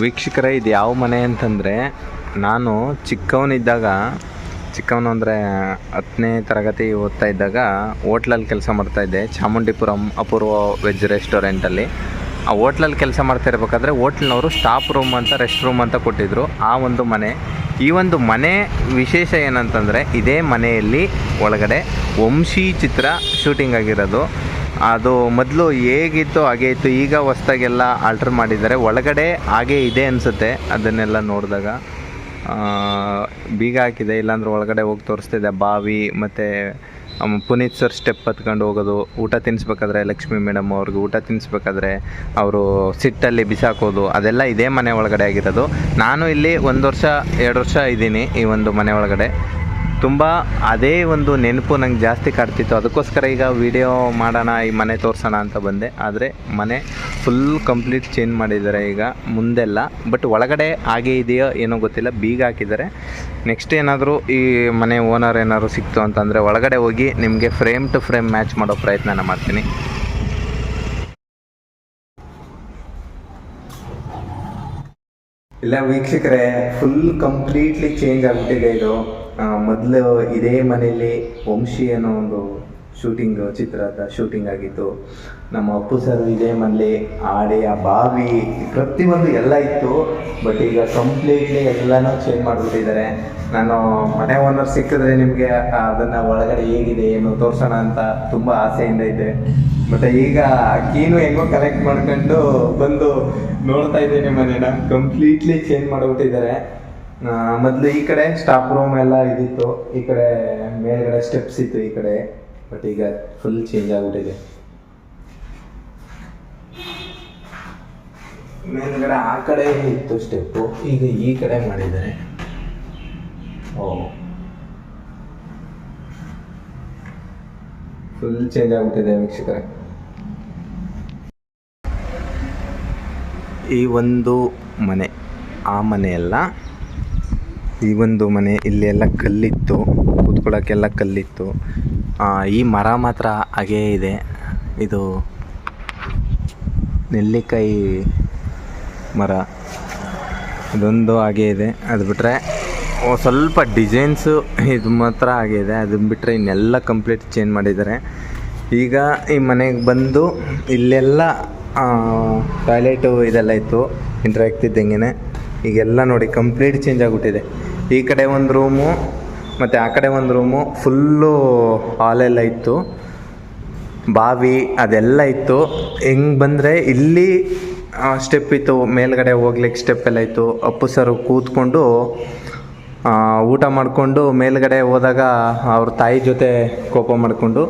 ವೀಕ್ಷಕರೇ, ಇದು ಯಾವ ಮನೆ ಅಂತಂದರೆ, ನಾನು ಚಿಕ್ಕವನಿದ್ದಾಗ, ಚಿಕ್ಕವನು ಅಂದರೆ ಹತ್ತನೇ ತರಗತಿ ಓದ್ತಾ ಇದ್ದಾಗ ಹೋಟ್ಲಲ್ಲಿ ಕೆಲಸ ಮಾಡ್ತಾಯಿದ್ದೆ ಚಾಮುಂಡಿಪುರಂ ಅಪೂರ್ವ ವೆಜ್ ರೆಸ್ಟೋರೆಂಟಲ್ಲಿ ಆ ಹೋಟ್ಲಲ್ಲಿ ಕೆಲಸ ಮಾಡ್ತಾ ಇರಬೇಕಾದ್ರೆ ಹೋಟ್ಲ್ನವರು ಸ್ಟಾಫ್ ರೂಮ್ ಅಂತ, ರೆಸ್ಟ್ ರೂಮ್ ಅಂತ ಕೊಟ್ಟಿದ್ದರು ಆ ಒಂದು ಮನೆ, ಈ ಒಂದು ಮನೆ ವಿಶೇಷ ಏನಂತಂದರೆ, ಇದೇ ಮನೆಯಲ್ಲಿ ಒಳಗಡೆ ವಂಶಿ ಚಿತ್ರ ಶೂಟಿಂಗ್ ಆಗಿರೋದು. ಅದು ಮೊದಲು ಹೇಗಿತ್ತು ಹಾಗೆ ಇತ್ತು ಈಗ ಹೊಸ್ದಾಗೆಲ್ಲ ಆಲ್ಟ್ರ್ ಮಾಡಿದ್ದಾರೆ. ಒಳಗಡೆ ಹಾಗೆ ಇದೆ ಅನಿಸುತ್ತೆ ಅದನ್ನೆಲ್ಲ ನೋಡಿದಾಗ. ಬೀಗ ಹಾಕಿದೆ, ಇಲ್ಲಾಂದ್ರೆ ಒಳಗಡೆ ಹೋಗಿ ತೋರಿಸ್ತಿದೆ. ಬಾವಿ ಮತ್ತು ಪುನೀತ್ ಸರ್ ಸ್ಟೆಪ್ ಹತ್ಕೊಂಡು ಹೋಗೋದು. ಊಟ ತಿನ್ನಿಸ್ಬೇಕಾದ್ರೆ ಲಕ್ಷ್ಮಿ ಮೇಡಮ್ ಅವ್ರಿಗೆ ಊಟ ತಿನ್ನಿಸ್ಬೇಕಾದ್ರೆ ಅವರು ಸಿಟ್ಟಲ್ಲಿ ಬಿಸಾಕೋದು. ಅದೆಲ್ಲ ಇದೇ ಮನೆ ಒಳಗಡೆ ಆಗಿರೋದು. ನಾನು ಇಲ್ಲಿ ಒಂದು ವರ್ಷ, ಎರಡು ವರ್ಷ ಇದ್ದೀನಿ ಈ ಒಂದು ಮನೆ ಒಳಗಡೆ. ತುಂಬ ಅದೇ ಒಂದು ನೆನಪು ನಂಗೆ ಜಾಸ್ತಿ ಕಾಡ್ತಿತ್ತು. ಅದಕ್ಕೋಸ್ಕರ ಈಗ ವಿಡಿಯೋ ಮಾಡೋಣ, ಈ ಮನೆ ತೋರಿಸೋಣ ಅಂತ ಬಂದೆ. ಆದರೆ ಮನೆ ಫುಲ್ ಕಂಪ್ಲೀಟ್ ಚೇಂಜ್ ಮಾಡಿದ್ದಾರೆ ಈಗ, ಮುಂದೆಲ್ಲ. ಬಟ್ ಒಳಗಡೆ ಹಾಗೆ ಇದೆಯೋ ಏನೋ ಗೊತ್ತಿಲ್ಲ, ಬೀಗ ಹಾಕಿದ್ದಾರೆ. ನೆಕ್ಸ್ಟ್ ಏನಾದರೂ ಈ ಮನೆ ಓನರ್ ಏನಾದರೂ ಸಿಕ್ತು ಅಂತಂದರೆ ಒಳಗಡೆ ಹೋಗಿ ನಿಮಗೆ ಫ್ರೇಮ್ ಟು ಫ್ರೇಮ್ ಮ್ಯಾಚ್ ಮಾಡೋ ಪ್ರಯತ್ನನ ಮಾಡ್ತೀನಿ. ಇಲ್ಲ ವೀಕ್ಷಕರೇ ಫುಲ್ ಕಂಪ್ಲೀಟ್ಲಿ ಚೇಂಜ್ ಆಗಿಬಿಟ್ಟಿದೆ ಇದು. ಮೊದಲು ಇದೇ ಮನೆಯಲ್ಲಿ ವಂಶಿ ಅನ್ನೋ ಒಂದು ಶೂಟಿಂಗ್ ಚಿತ್ರದ ಶೂಟಿಂಗ್ ಆಗಿತ್ತು. ನಮ್ಮ ಅಪ್ಪು ಸರ್ ಇದೇ ಮನೇಲಿ ಆಡೆ, ಆ ಬಾವಿ, ಪ್ರತಿಯೊಂದು ಎಲ್ಲ ಇತ್ತು. ಬಟ್ ಈಗ ಕಂಪ್ಲೀಟ್ಲಿ ಎಲ್ಲನೂ ಚೇಂಜ್ ಮಾಡಿಬಿಟ್ಟಿದ್ದಾರೆ. ನಾನು ಮನೆ ಓನರ್ ಸಿಕ್ಕಿದ್ರೆ ನಿಮಗೆ ಅದನ್ನು ಒಳಗಡೆ ಹೇಗಿದೆ, ಏನು ತೋರಿಸೋಣ ಅಂತ ತುಂಬ ಆಸೆಯಿಂದ ಇದೆ ಬಟ್ ಈಗ ಕೀನು ಹೆಂಗೋ ಕಲೆಕ್ಟ್ ಮಾಡ್ಕೊಂಡು ಬಂದು ನೋಡ್ತಾ ಇದ್ದೀನಿ ಮನೇನ ಕಂಪ್ಲೀಟ್ಲಿ ಚೇಂಜ್ ಮಾಡಿಬಿಟ್ಟಿದ್ದಾರೆ. ಮೊದಲು ಈ ಕಡೆ ಸ್ಟಾಫ್ ರೂಮ್ ಎಲ್ಲ ಇದಿತ್ತು. ಈ ಕಡೆ ಮೇಲ್ಗಡೆ ಸ್ಟೆಪ್ಸ್ ಇತ್ತು ಈ ಕಡೆ. ಬಟ್ ಈಗ ಫುಲ್ ಚೇಂಜ್ ಆಗ್ಬಿಟ್ಟಿದೆ. ಮೇಲ್ಗಡೆ ಆ ಕಡೆ ಇತ್ತು ಸ್ಟೆಪ್ಪು ಈಗ ಈ ಕಡೆ ಮಾಡಿದ್ದಾರೆ. ಓ. ಫುಲ್ ಚೇಂಜ್ ಆಗ್ಬಿಟ್ಟಿದೆ ವೀಕ್ಷಕರೇ. ಈ ಒಂದು ಮನೆ, ಆ ಮನೆಯೆಲ್ಲ ಈ ಒಂದು ಮನೆ ಇಲ್ಲೆಲ್ಲ ಕಲ್ಲಿತ್ತು. ಕೂತ್ಕೊಳ್ಳೋಕ್ಕೆಲ್ಲ ಕಲ್ಲಿತ್ತು. ಈ ಮರ ಮಾತ್ರ ಹಾಗೇ ಇದೆ. ಇದು ನೆಲ್ಲಿಕಾಯಿ ಮರ. ಇದೊಂದು ಹಾಗೇ ಇದೆ. ಅದು ಬಿಟ್ಟರೆ ಸ್ವಲ್ಪ ಡಿಸೈನ್ಸು ಇದು ಮಾತ್ರ ಹಾಗೆ ಇದೆ. ಅದನ್ನ ಬಿಟ್ಟರೆ ಇನ್ನೆಲ್ಲ ಕಂಪ್ಲೀಟ್ ಚೇಂಜ್ ಮಾಡಿದ್ದಾರೆ. ಈಗ ಈ ಮನೆಗೆ ಬಂದು ಇಲ್ಲೆಲ್ಲ ಟಾಯ್ಲೆಟು ಇದೆಲ್ಲ ಇತ್ತು ಇಂಟ್ರ್ ಆಗ್ತಿದ್ದಂಗೆ ಈಗೆಲ್ಲ ನೋಡಿ ಕಂಪ್ಲೀಟ್ ಚೇಂಜ್ ಆಗಿಬಿಟ್ಟಿದೆ. ಈ ಕಡೆ ಒಂದು ರೂಮು ಮತ್ತು ಆ ಕಡೆ ಒಂದು ರೂಮು ಫುಲ್ಲು ಹಾಲೆಲ್ಲ ಇತ್ತು. ಬಾವಿ ಅದೆಲ್ಲ ಇತ್ತು. ಹೆಂಗೆ ಬಂದರೆ ಇಲ್ಲಿ ಸ್ಟೆಪ್ ಇತ್ತು, ಮೇಲ್ಗಡೆ ಹೋಗ್ಲಿಕ್ಕೆ ಸ್ಟೆಪ್ ಎಲ್ಲ ಇತ್ತು. ಅಪ್ಪು ಸರು ಕೂತ್ಕೊಂಡು ಊಟ ಮಾಡಿಕೊಂಡು ಮೇಲ್ಗಡೆ ಹೋದಾಗ ಅವ್ರ ತಾಯಿ ಜೊತೆ ಕೋಪ ಮಾಡಿಕೊಂಡು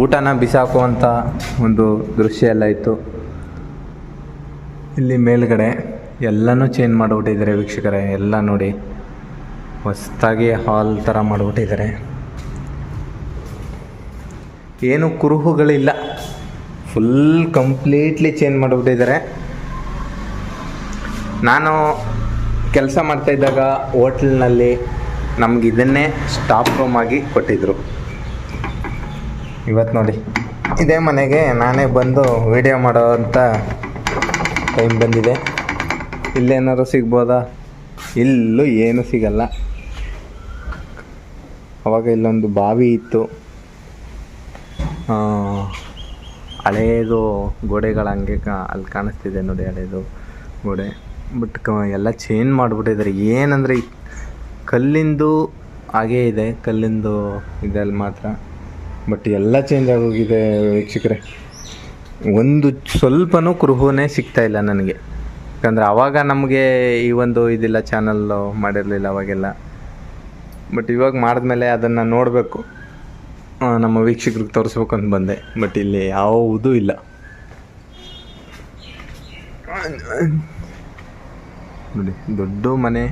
ಊಟನ ಬಿಸಾಕುವಂಥ ಒಂದು ದೃಶ್ಯ ಎಲ್ಲ ಇತ್ತು. ಇಲ್ಲಿ ಮೇಲ್ಗಡೆ ಎಲ್ಲನೂ ಚೇಂಜ್ ಮಾಡಿಬಿಟ್ಟಿದ್ದಾರೆ ವೀಕ್ಷಕರೇ, ಎಲ್ಲ ನೋಡಿ. ಹೊಸ್ದಾಗಿ ಹಾಲ್ ಥರ ಮಾಡಿಬಿಟ್ಟಿದ್ದಾರೆ. ಏನು ಕುರುಹುಗಳಿಲ್ಲ. ಫುಲ್ ಕಂಪ್ಲೀಟ್ಲಿ ಚೇಂಜ್ ಮಾಡಿಬಿಟ್ಟಿದ್ದಾರೆ. ನಾನು ಕೆಲಸ ಮಾಡ್ತಾಯಿದ್ದಾಗ ಹೋಟ್ಲ್ನಲ್ಲಿ ನಮ್ಗೆ ಇದನ್ನೇ ರೂಮ್ ಆಗಿ ಕೊಟ್ಟಿದ್ದರು ಇವತ್ತು ನೋಡಿ. ಇದೇ ಮನೆಗೆ ನಾನೇ ಬಂದು ವಿಡಿಯೋ ಮಾಡೋವಂಥ ಟೈಮ್ ಬಂದಿದೆ. ಇಲ್ಲೇನಾದ್ರು ಸಿಗ್ಬೋದಾ? ಇಲ್ಲೂ ಏನೂ ಸಿಗಲ್ಲ. ಅವಾಗ ಇಲ್ಲೊಂದು ಬಾವಿ ಇತ್ತು. ಹಳೇದು ಗೋಡೆಗಳ ಹಂಗೆ ಕಾ, ಅಲ್ಲಿ ಕಾಣಿಸ್ತಿದೆ ನೋಡಿ ಹಳೇದು ಗೋಡೆ. ಬಟ್ ಕ, ಎಲ್ಲ ಚೇಂಜ್ ಮಾಡಿಬಿಟ್ಟಿದ್ದಾರೆ ಏನಂದರೆ ಕಲ್ಲಿಂದು ಹಾಗೇ ಇದೆ, ಕಲ್ಲಿಂದು ಇದಲ್ಲಿ ಮಾತ್ರ. ಬಟ್ ಎಲ್ಲ ಚೇಂಜ್ ಆಗೋಗಿದೆ ವೀಕ್ಷಕರೇ. ಒಂದು ಸ್ವಲ್ಪನೂ ಸಿಗ್ತಾ ಇಲ್ಲ ನನಗೆ. ಯಾಕಂದರೆ ಆವಾಗ ನಮಗೆ ಈ ಒಂದು ಇದಿಲ್ಲ ಚಾನಲ್ಲು ಮಾಡಿರಲಿಲ್ಲ ಅವಾಗೆಲ್ಲ. ಬಟ್ ಇವಾಗ ಮಾಡಿದ್ಮೇಲೆ ಅದನ್ನು ನೋಡಬೇಕು. ನಮ್ಮ ವೀಕ್ಷಕರಿಗೆ ತೋರಿಸ್ಬೇಕು ಅಂತ ಬಂದೆ. ಬಟ್ ಇಲ್ಲಿ ಯಾವುದೂ ಇಲ್ಲ. ನೋಡಿ, ದೊಡ್ಡ ಮನೆ.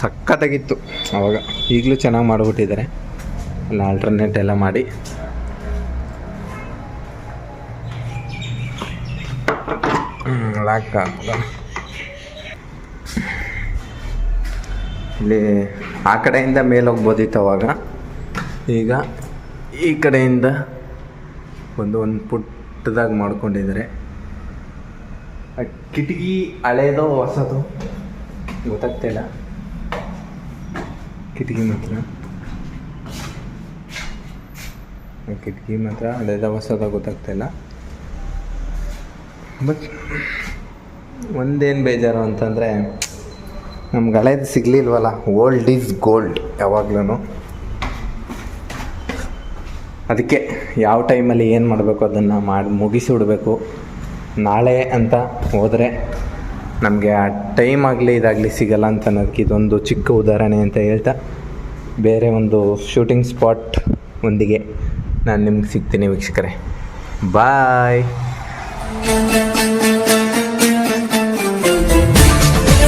ಸಖತ್ತಾಗಿತ್ತು ಅವಾಗ. ಈಗಲೂ ಚೆನ್ನಾಗಿ ಮಾಡಿಬಿಟ್ಟಿದ್ದಾರೆ. ಎಲ್ಲ ಆಲ್ಟರ್ನೇಟ್ ಎಲ್ಲ ಮಾಡಿ. ಲಾಕ್ ಹಾಕೋಣ. ಇಲ್ಲಿ ಆ ಕಡೆಯಿಂದ ಮೇಲೆ ಹೋಗ್ಬೋದಿತ್ತು ಅವಾಗ. ಈಗ ಈ ಕಡೆಯಿಂದ ಒಂದು ಒಂದು ಪುಟ್ಟದಾಗಿ ಮಾಡ್ಕೊಂಡಿದ್ದಾರೆ. ಕಿಟಕಿ ಹಳೇದೋ ಹೊಸದು ಗೊತ್ತಾಗ್ತಾ ಇಲ್ಲ. ಕಿಟಕಿ ಮಾತ್ರ. ಕಿಟಕಿ ಮಾತ್ರ ಹಳೇದ ಹೊಸದ ಗೊತ್ತಾಗ್ತಾ ಇಲ್ಲ. ಬಟ್ ಒಂದೇನು ಬೇಜಾರು ಅಂತಂದರೆ ನಮ್ಗೆ ಹಳೇದು ಸಿಗಲಿಲ್ವಲ್ಲ? ಓಲ್ಡ್ ಈಸ್ ಗೋಲ್ಡ್ ಯಾವಾಗ್ಲೂ ಅದಕ್ಕೆ ಯಾವ ಟೈಮಲ್ಲಿ ಏನು ಮಾಡಬೇಕು ಅದನ್ನು ಮಾಡಿ, ಮುಗಿಸಿ ಬಿಡಬೇಕು ನಾಳೆ ಅಂತ ಹೋದರೆ ನಮಗೆ ಆ ಟೈಮ್ ಆಗಲಿ ಇದಾಗಲಿ ಸಿಗಲ್ಲ ಅಂತ ಅನ್ನೋದಕ್ಕೆ ಇದೊಂದು ಚಿಕ್ಕ ಉದಾಹರಣೆ ಅಂತ ಹೇಳ್ತಾ, ಬೇರೆ ಒಂದು ಶೂಟಿಂಗ್ ಸ್ಪಾಟ್ ಒಂದಿಗೆ ನಾನು ನಿಮ್ಗೆ ಸಿಗ್ತೀನಿ ವೀಕ್ಷಕರೇ. ಬಾಯ್